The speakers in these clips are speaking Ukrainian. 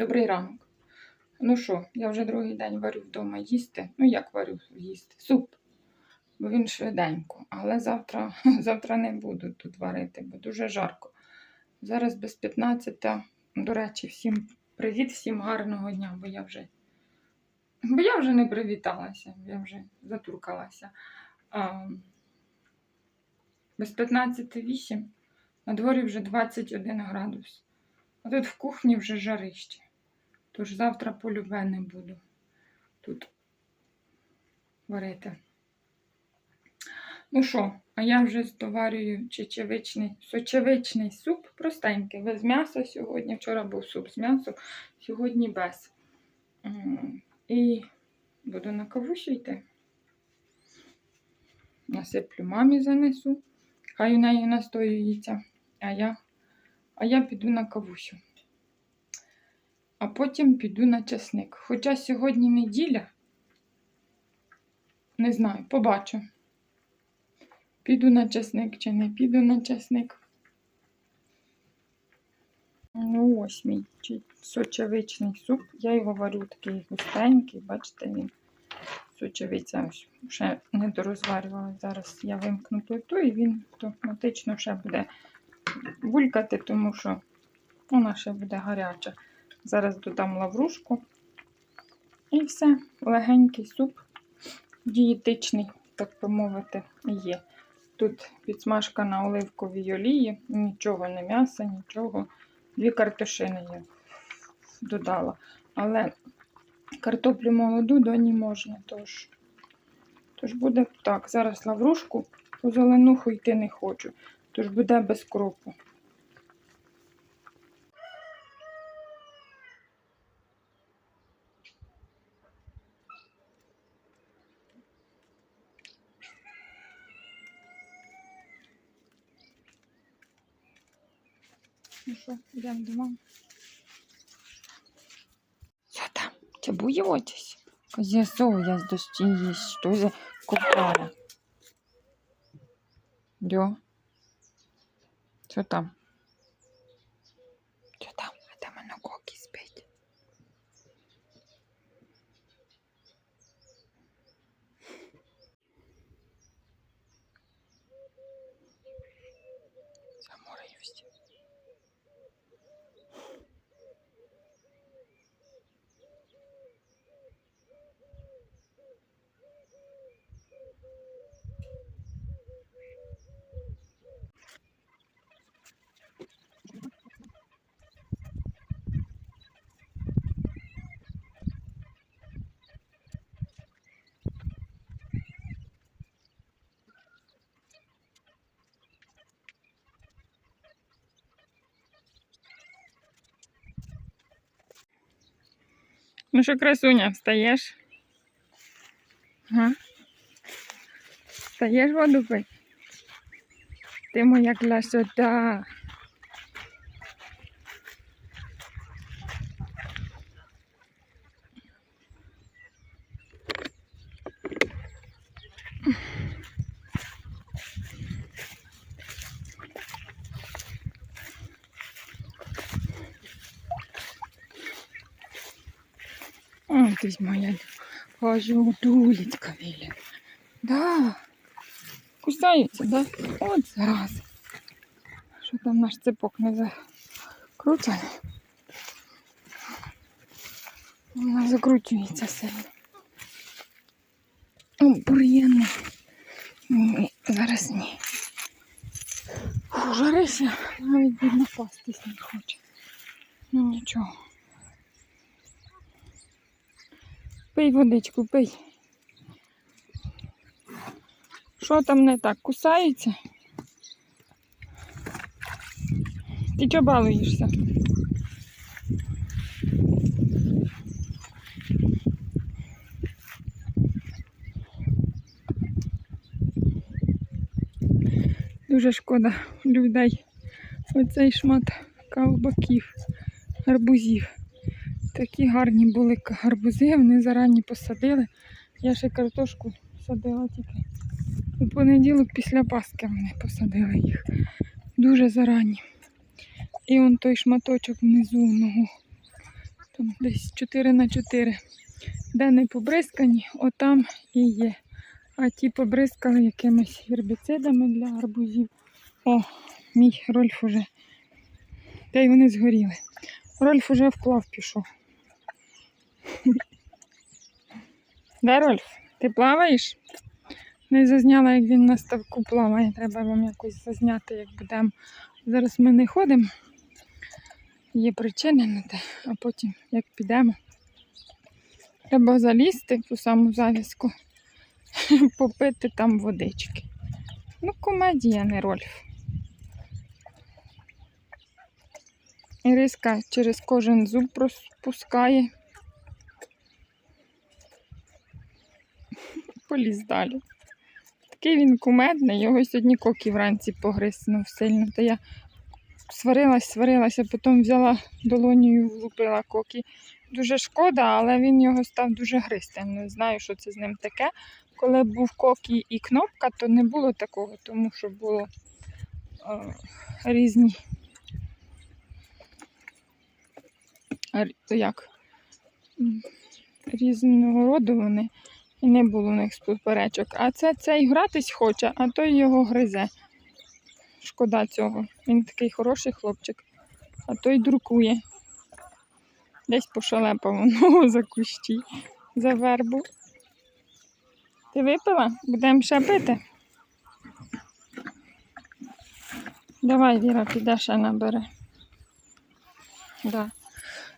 Добрий ранок. Ну що, я вже другий день варю вдома їсти. Ну, як варю їсти? Суп. Бо він швиденько. Але завтра, завтра не буду тут варити, бо дуже жарко. Зараз без 15. До речі, всім привіт, всім гарного дня, бо я вже. Бо я вже не привіталася, я вже затуркалася. А, без 15.8 на дворі вже 21 градус. А тут в кухні вже жарище. Тож завтра полюбе не буду тут варити. Ну що, а я вже здоварюю чечевичний, сочевичний суп простенький, без м'яса сьогодні. Вчора був суп з м'ясом, сьогодні без. І буду на кавусю йти. Насиплю мамі занесу. Хай у неї настоюється, а я, а я піду на кавусю. А потім піду на часник. Хоча сьогодні неділя, не знаю, побачу. Піду на часник чи не піду на часник. Ну, ось мій сочевичний суп. Я його варю такий густенький, бачите, він сочевиця ось ще не дорозварювала. Зараз я вимкну плиту і він автоматично ще буде булькати, тому що вона ще буде гаряча. Зараз додам лаврушку. І все, легенький суп, дієтичний, так би мовити, є. Тут підсмажка на оливковій олії, нічого не м'яса, нічого. Дві картошини я додала. Але картоплю молоду доні можна, тож, тож буде так. Зараз лаврушку, по зеленуху йти не хочу, тож буде без кропу. що, йдемо до мами. Що там? Чи боїтесь? Козя соя з дощі є. Що за купала? Дьо. Що там? Ну що, красуня, встаєш? Ага. Встаєш воду пить? Ти моя красота. Ой, ти моя хожу дулечка Віля. Да. Кусається, да? От зараз. Що там наш цепок не закручений? Вона закручується сильно. О, бур'яни. Ні, зараз ні. Жарися, навіть видно пастись не хоче. Ну нічого. Пий водичку, пий. Що там не так? Кусається? Ти чого балуєшся? Дуже шкода людей. Оцей шмат ковбаків, гарбузів. Такі гарні були гарбузи, вони зарані посадили. Я ще картошку садила тільки. У понеділок після Пасхи вони посадили їх. Дуже зарані. І он той шматочок внизу ногу. Там десь 4 на 4. Де не побризкані, отам і є. А ті побризкали якимись гербіцидами для арбузів. О, мій Рольф уже. Та й вони згоріли. Рольф уже вплав пішов. Де Рольф? Ти плаваєш? Не зазняла, як він на ставку плаває. Треба вам якось зазняти, як будемо. Зараз ми не ходимо. Є причини на те, а потім як підемо. Треба залізти в ту саму зав'язку, попити там водички. Ну, комедія, не Рольф. Іриска через кожен зуб розпускає. Поліз далі. Такий він кумедний, його сьогодні кокі вранці погризнув сильно. Та я сварилась, сварилася, потім взяла долонію, влупила кокі. Дуже шкода, але він його став дуже гризти. Не знаю, що це з ним таке. Коли був кокі і кнопка, то не було такого, тому що було е, різні. як? Різного роду вони. І не було у них суперечок. А це цей гратись хоче, а той його гризе. Шкода цього. Він такий хороший хлопчик. А той друкує. Десь пошалепав ногу за кущі, за вербу. Ти випила? Будемо ще пити? Давай, Віра, піде ще набере. Да.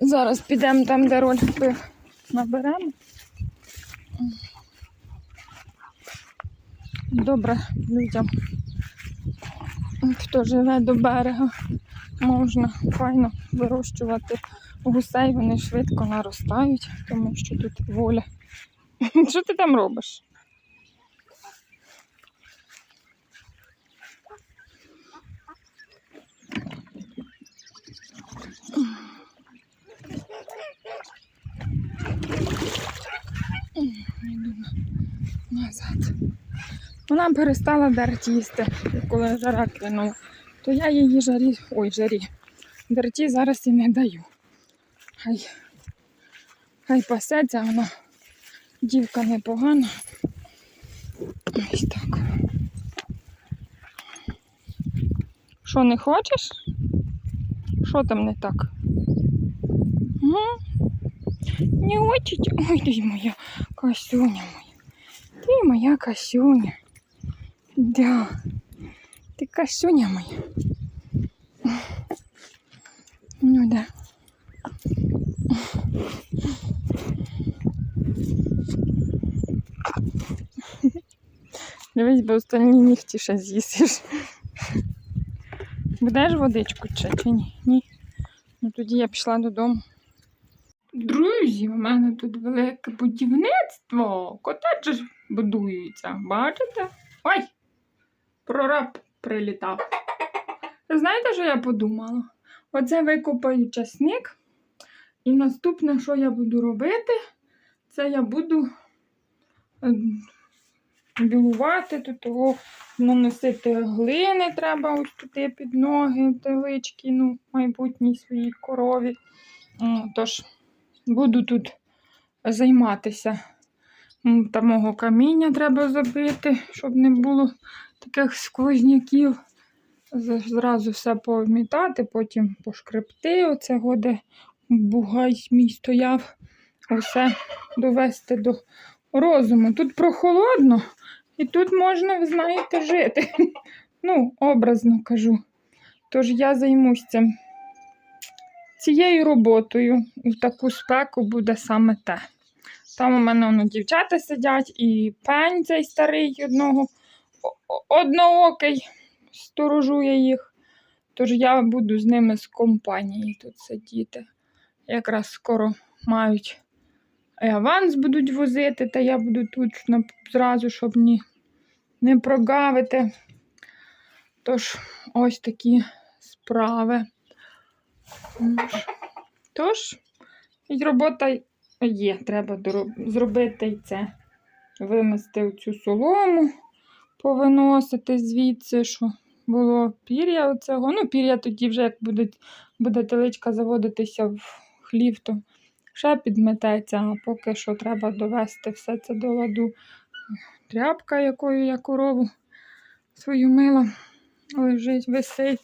Зараз підемо там, де роль пив. Наберемо. Добре людям. Хто живе до берега, можна файно вирощувати гусей, вони швидко наростають, тому що тут воля. Що ти там робиш? Назад. Вона перестала дерть їсти, коли жара кинула. То я її жарі, ой, жарі. Дерті зараз і не даю. Хай, хай пасеться, вона дівка непогана. Ось так. Що, не хочеш? Що там не так? М? Не хочете? Ой, ти моя касюня моя. Ти моя касюня. Да. Ти касюня моя. Ну да. Дивись, бо остальні нігті ще з'їсиш. Будеш водичку чи, чи ні? Ні. Ну тоді я пішла додому. Друзі, у мене тут велике будівництво. Котеджі будуються. Бачите? Ой! Прораб прилітав. Знаєте, що я подумала? Оце викопаю часник. І наступне, що я буду робити, це я буду е, білувати тут того, наносити глини треба ось туди під ноги, телички, ну, майбутній своїй корові. Тож буду тут займатися. Та мого каміння треба забити, щоб не було таких сквозняків. Зразу все повмітати, потім пошкребти. Оце де бугай мій стояв. Усе довести до розуму. Тут прохолодно, і тут можна, ви знаєте, жити. Ну, образно кажу. Тож я займусь цим. Цією роботою в таку спеку буде саме те. Там у мене воно, дівчата сидять, і пень цей старий одного одноокий сторожує їх. Тож я буду з ними з компанії тут сидіти. Якраз скоро мають аванс будуть возити, та я буду тут зразу, щоб ні, не прогавити. Тож, ось такі справи. Тож, і робота є. Треба зробити і це. Вимести цю солому, повиносити звідси, що було пір'я оцього. Ну, пір'я тоді вже як буде, буде теличка заводитися в хлів, то ще підмететься, а поки що треба довести все це до ладу. Тряпка, якою я корову свою мила, лежить, висить.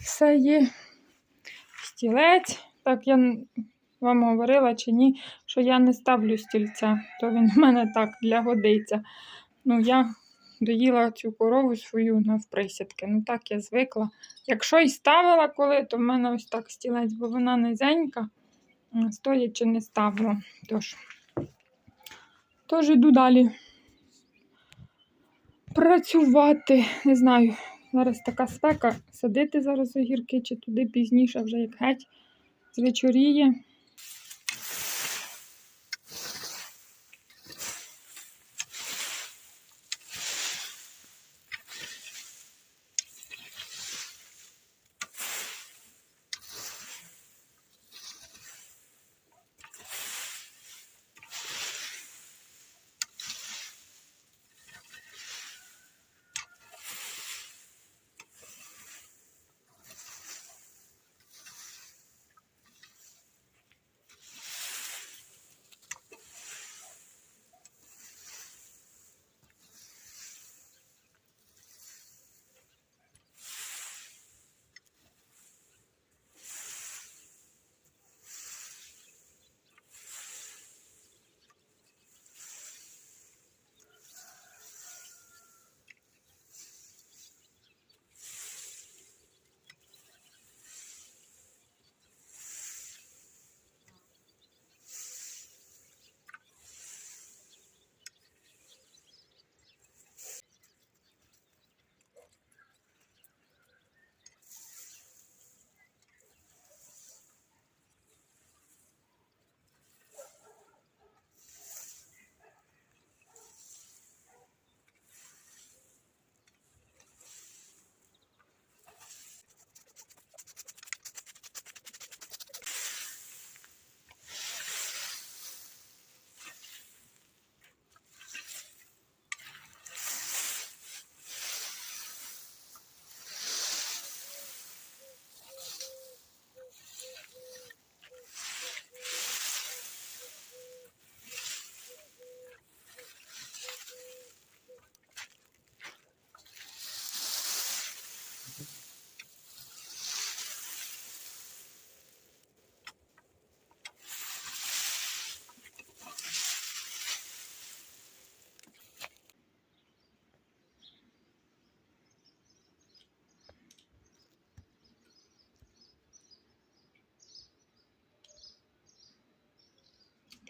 Все є. Стілець. Так, я вам говорила чи ні, що я не ставлю стільця, то він в мене так для годиться. Ну, я доїла цю корову свою навприсядки. Ну так я звикла. Якщо і ставила коли, то в мене ось так стілець, бо вона низенька, стоячи не ставила. Тож, тож іду далі. Працювати. Не знаю. Зараз така спека. Садити зараз огірки чи туди пізніше, вже як геть звечоріє.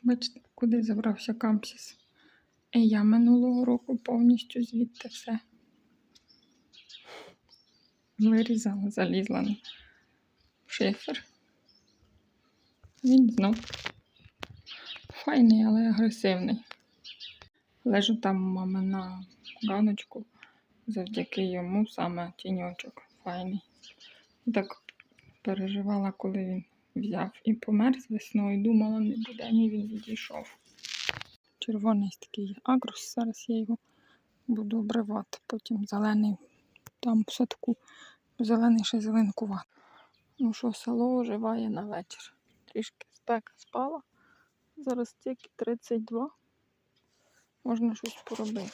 Бачите, куди забрався кампсіс. І я минулого року повністю звідти все вирізала, залізла на шифер. Він знов файний, але агресивний. Лежу там у мами на ганочку. Завдяки йому саме тіньочок файний. Так переживала, коли він взяв і померз весною. Думала, не буде, ні він відійшов. Червоний такий агрус, зараз я його буду обривати. Потім зелений там в садку. Зелений ще зеленкувати. Ну що, село оживає на вечір. Трішки спека спала. Зараз тільки 32. Можна щось поробити.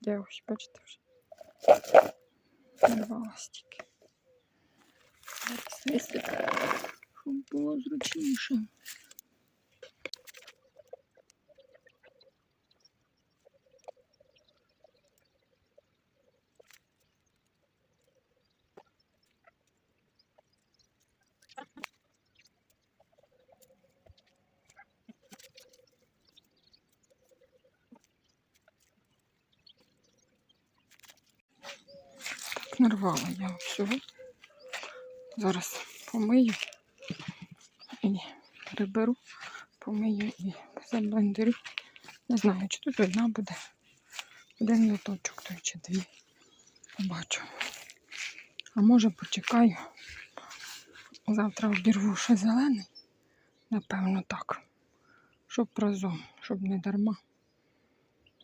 Я ось, бачите, вже нарвалась тільки. Зараз висиплю, щоб було зручніше. Нарвала я всього. Зараз помию приберу, помию і заблендерю. Не знаю, чи тут одна буде. Один лоточок той чи дві. Побачу. А може почекаю. Завтра обірву ще зелений. Напевно, так. Щоб разом, щоб не дарма.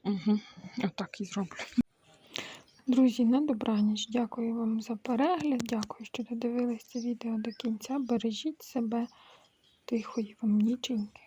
Угу. Отак і зроблю. Друзі, на добраніч. Дякую вам за перегляд. Дякую, що додивились це відео до кінця. Бережіть себе Тихої вам ніченьки.